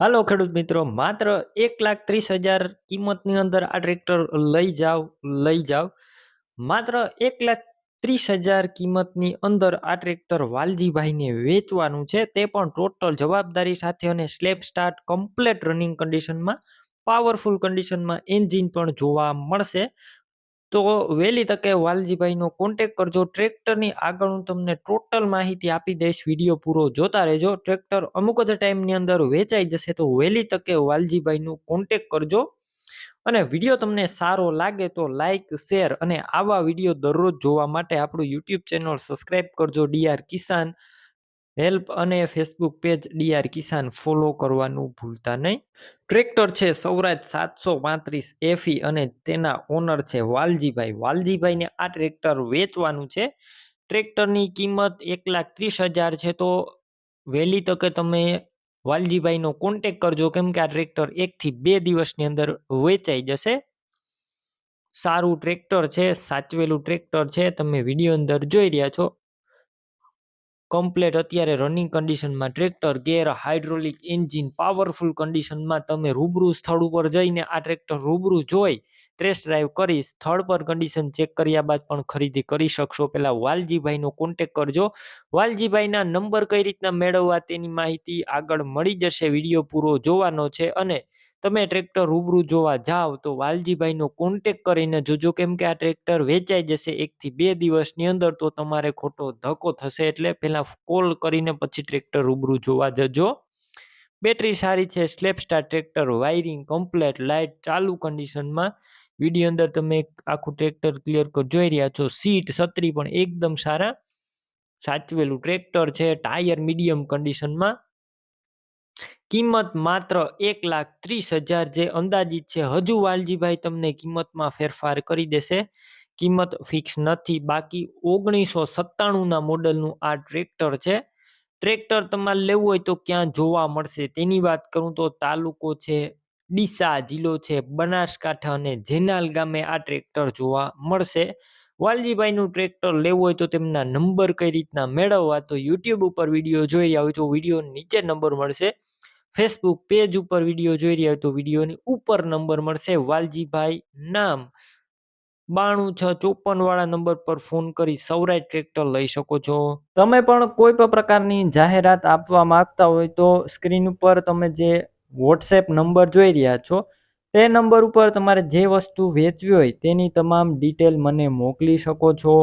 હાલો ખેડૂત મિત્રો, માત્ર એક લાખ ત્રીસ હજાર કિંમતની અંદર આ ટ્રેક્ટર લઈ જાઓ લઈ જાવ. માત્ર એક લાખ ત્રીસ હજાર કિંમતની અંદર આ ટ્રેક્ટર વાલજીભાઈને વેચવાનું છે. તે પણ ટોટલ જવાબદારી સાથે અને સ્લેપ સ્ટાર્ટ કમ્પ્લેટ રનિંગ કન્ડિશનમાં, પાવરફુલ કન્ડિશનમાં એન્જિન પણ જોવા મળશે. તો વહેલી તકે વાલજીભાઈનો કોન્ટેક કરજો. ટ્રેક્ટરની આગળ હું તમને ટોટલ માહિતી આપી દઈશ. વીડિયો પૂરો જોતા રહેજો. ટ્રેક્ટર અમુક જ ટાઈમની અંદર વેચાઈ જશે તો વહેલી તકે વાલજીભાઈનું કોન્ટેક કરજો. અને વીડિયો તમને સારો લાગે તો લાઇક શેર અને આવા વીડિયો દરરોજ જોવા માટે આપણું યુટ્યુબ ચેનલ સબસ્ક્રાઈબ કરજો. ડીઆર કિસાન હેલ્પ અને Facebook page DR Kisan follow કરવાનું ભૂલતા નહીં. ટ્રેક્ટર છે સૌરાજ સાતસો પાંત્રીસ એફી અને તેના ઓનર છે વાલજીભાઈ. વાલજીભાઈને આ ટ્રેક્ટર વેચવાનું છે. ટ્રેક્ટરની કિંમત એક લાખ ત્રીસ હજાર છે તો વહેલી તકે તમે વાલજીભાઈનો કોન્ટેક કરજો કેમ કે આ ટ્રેક્ટર એકથી બે દિવસની અંદર વેચાઈ જશે. સારું ટ્રેક્ટર છે, સાચવેલું ટ્રેક્ટર છે, તમે વીડિયો અંદર જોઈ રહ્યા છો. કમ્પ્લેટ અત્યારે રનિંગ કન્ડિશનમાં tractor gear hydraulic engine powerful કન્ડિશનમાં તમે રૂબરૂ સ્થળ ઉપર જઈને આ ટ્રેક્ટર રૂબરૂ જોઈ ટેસ્ટ ડ્રાઈવ કરી, સ્થળ પર કન્ડિશન ચેક કર્યા બાદ પણ ખરીદી કરી શકશો. પહેલાં વાલજીભાઈનો કોન્ટેક કરજો. વાલજીભાઈના નંબર કઈ રીતના મેળવવા તેની માહિતી આગળ મળી જશે. વીડિયો પૂરો જોવાનો છે અને તમે ટ્રેક્ટર રૂબરૂ જોવા જાઓ તો વાલજીભાઈનો કોન્ટેક કરીને જોજો કેમ કે આ ટ્રેક્ટર વેચાઈ જશે એકથી બે દિવસની અંદર તો તમારે ખોટો ધક્કો થશે એટલે પહેલાં કોલ કરીને પછી ટ્રેક્ટર રૂબરૂ જોવા જજો. બેટરી સારી છે self start tractor wiring complete light ચાલુ કન્ડિશનમાં વીડિયો અંદર તમે આખું ટ્રેક્ટર ક્લિયર કર, જોઈ રહ્યા છો સીટ છત્રી પણ એકદમ સારા. સાચવેલું ટ્રેક્ટર છે ટાયર મીડિયમ કન્ડિશનમાં કિંમત માત્ર એક લાખ ત્રીસ હજાર જે અંદાજિત છે, હજુ વાલજીભાઈ તમને કિંમતમાં ફેરફાર કરી દેશે. કિંમત ફિક્સ નથી, બાકી ઓગણીસો સત્તાણુંના મોડલનું આ ટ્રેક્ટર છે. ટ્રેક્ટર તમારે લેવું હોય તો ક્યાં જોવા મળશે? તેની વાત કરું તો તાલુકો છે, ડીસા જિલ્લો છે, બનાસકાંઠા અને જેનાલ ગામે આ ટ્રેક્ટર જોવા મળશે. વાલજીભાઈનું ટ્રેક્ટર લેવું હોય તો તેમના નંબર કઈ રીતના મેળવવા તો યુટ્યુબ ઉપર વીડિયો જોઈ રહ્યા હોય તો વીડિયો નીચે નંબર મળશે. ફેસબુક પેજ ઉપર વીડિયો જોઈ રહ્યા હોય તો વિડીયોની ઉપર નંબર મળશે. વાલજીભાઈ નામ. બાણું છ ચોપન વાળા નંબર પર ફોન કરી સૌરાય ટ્રેક્ટર લઈ શકો છો. તમે પણ કોઈ પણ પ્રકારની જાહેરાત આપવા માંગતા હોય તો સ્ક્રીન ઉપર તમે જે વોટ્સએપ નંબર જોઈ રહ્યા છો, તે નંબર ઉપર તમારે જે વસ્તુ વેચવી હોય તેની તમામ ડિટેલ મને મોકલી શકો છો.